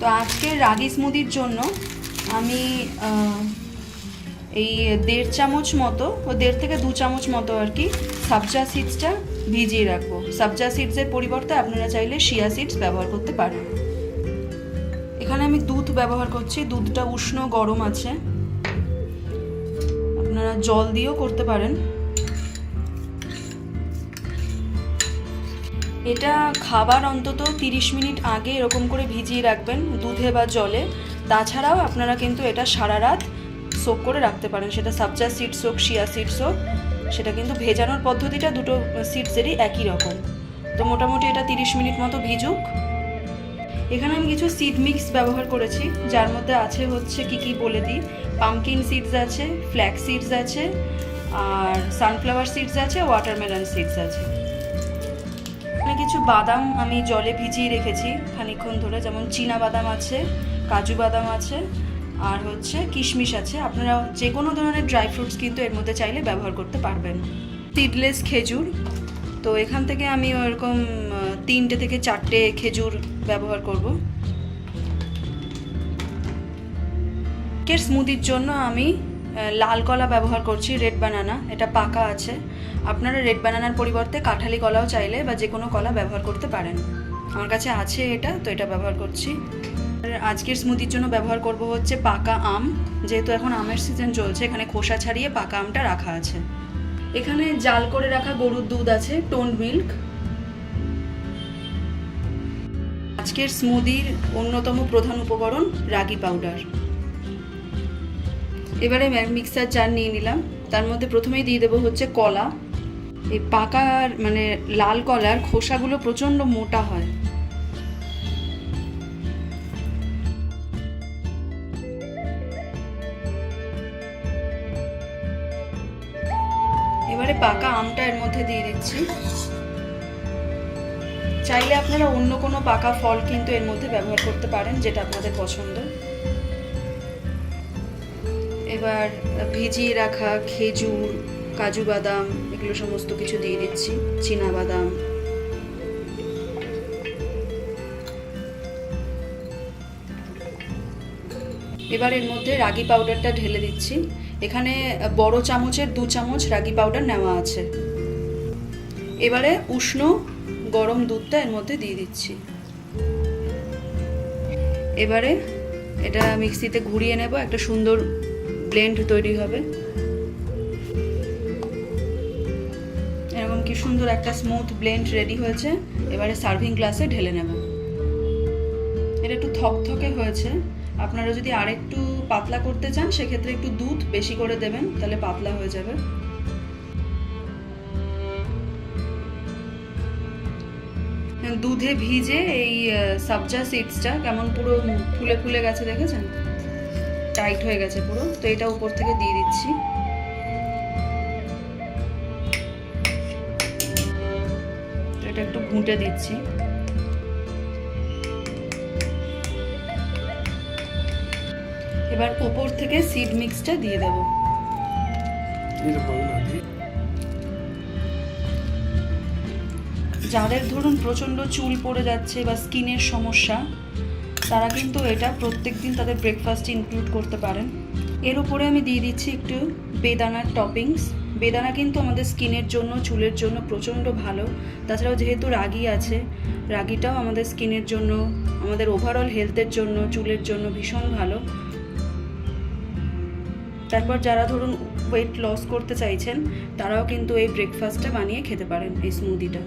তো আজকে রাগি স্মুদির জন্য আমি এই দেড় চামচ মতো, ও দেড় থেকে দু চামচ মতো আর কি সাবজা সিডসটা ভিজিয়ে রাখব। সাবজা সিডসের পরিবর্তে আপনারা চাইলে শিয়া সিডস ব্যবহার করতে পারেন। এখানে আমি দুধ ব্যবহার করছি, দুধটা উষ্ণ গরম আছে। আপনারা জল দিয়েও করতে পারেন। এটা খাবার অন্তত তিরিশ মিনিট আগে এরকম করে ভিজিয়ে রাখবেন দুধে বা জলে। তাছাড়াও আপনারা কিন্তু এটা সারা রাত সোক করে রাখতে পারেন। সেটা সাবজা সিডস হোক শিয়া সিডস হোক, সেটা কিন্তু ভেজানোর পদ্ধতিটা দুটো সিডসেরই একই রকম। তো মোটামুটি এটা তিরিশ মিনিট মতো ভিজুক। এখানে আমি কিছু সিড মিক্স ব্যবহার করেছি, যার মধ্যে আছে হচ্ছে কি কি বলে দিই? পামকিন সিডস আছে ফ্ল্যাক সিডস আছে, আর সানফ্লাওয়ার সিডস আছে ওয়াটারমেলন সিডস আছে। এখানে কিছু বাদাম আমি জলে ভিজিয়ে রেখেছি খানিকক্ষণ ধরে, যেমন চীনা বাদাম আছে, কাজু বাদাম আছে, আর হচ্ছে কিশমিশ আছে। আপনারা যে কোনো ধরনের ড্রাই ফ্রুটস কিন্তু এর মধ্যে চাইলে ব্যবহার করতে পারবেন। সিডলেস খেজুর, তো এখান থেকে আমি ওরকম তিনটে থেকে চারটে খেজুর ব্যবহার করব। কের স্মুদির জন্য আমি লাল কলা ব্যবহার করছি রেড বানানা এটা পাকা আছে। আপনারা রেড বানানার পরিবর্তে কাঁঠালি কলাও চাইলে বা যে কোনো কলা ব্যবহার করতে পারেন। আমার কাছে আছে এটা, তো এটা ব্যবহার করছি। আজকের স্মুদির জন্য ব্যবহার করব হচ্ছে পাকা আম। যেহেতু এখন আমের সিজন চলছে, এখানে খোসা ছাড়িয়ে পাকা আমটা রাখা আছে। এখানে জাল করে রাখা গরুর দুধ আছে টোন্ড মিল্ক আজকের স্মুদির অন্যতম প্রধান উপকরণ রাগি পাউডার এবারে মিক্সার জার নিয়ে নিলাম। তার মধ্যে প্রথমেই দিয়ে দেবো হচ্ছে কলা। এই পাকার মানে লাল কলার খোসাগুলো প্রচণ্ড মোটা হয়। এবারে পাকা আমটা এর মধ্যে দিয়ে দিচ্ছি। চাইলে আপনারা অন্য কোনো পাকা ফল কিন্তু এর মধ্যে ব্যবহার করতে পারেন, যেটা আপনাদের পছন্দ। এবার ভিজিয়ে রাখা খেজুর, কাজু বাদাম, এগুলো সমস্ত কিছু দিয়ে দিচ্ছি, চীনা বাদাম। এবার এর মধ্যে রাগি পাউডারটা ঢেলে দিচ্ছি। এখানে বড় চামচের দু চামচ রাগি পাউডার নেওয়া আছে। এবারে উষ্ণ গরম দুধটা এর মধ্যে দিয়ে দিচ্ছি। এবারে এটা মিক্সিতে ঘুরিয়ে নেব, একটা সুন্দর ব্লেন্ড তৈরি হবে। এরকম কি সুন্দর একটা স্মুথ ব্লেন্ড রেডি হয়েছে। এবারে সার্ভিং গ্লাসে ঢেলে নেব। এটা একটু থকথকে হয়েছে। আপনারা যদি আরেকটু পাতলা করতে চান, সেক্ষেত্রে একটু দুধ বেশি করে দেবেন, তাহলে পাতলা হয়ে যাবে। দুধে ভিজে এই সাবজা সিডসটা কেমন পুরো ফুলে ফুলে গেছে দেখেছেন? টাইট হয়ে গেছে পুরো তো এটা উপর থেকে দিয়ে দিচ্ছি। তো এটা একটু ঘুঁটে দিচ্ছি। এবার ওপর থেকে সিড মিক্সটা দিয়ে দেব। যাদের ধরুন প্রচণ্ড চুল পড়ে যাচ্ছে বা স্কিনের সমস্যা তারা কিন্তু এটা প্রত্যেক দিন তাদের ব্রেকফাস্টে ইনক্লুড করতে পারেন। এর উপরে আমি দিয়ে দিচ্ছি একটু বেদানার টপিংস বেদানা কিন্তু আমাদের স্কিনের জন্য, চুলের জন্য প্রচণ্ড ভালো। তাছাড়াও যেহেতু রাগি আছে, রাগিটাও আমাদের স্কিনের জন্য, আমাদের ওভারঅল হেলথের জন্য, চুলের জন্য ভীষণ ভালো। তারপর যারা ধরুন ওয়েট লস করতে চাইছেন, তারাও কিন্তু এই ব্রেকফাস্টটা বানিয়ে খেতে পারেন, এই স্মুদিটা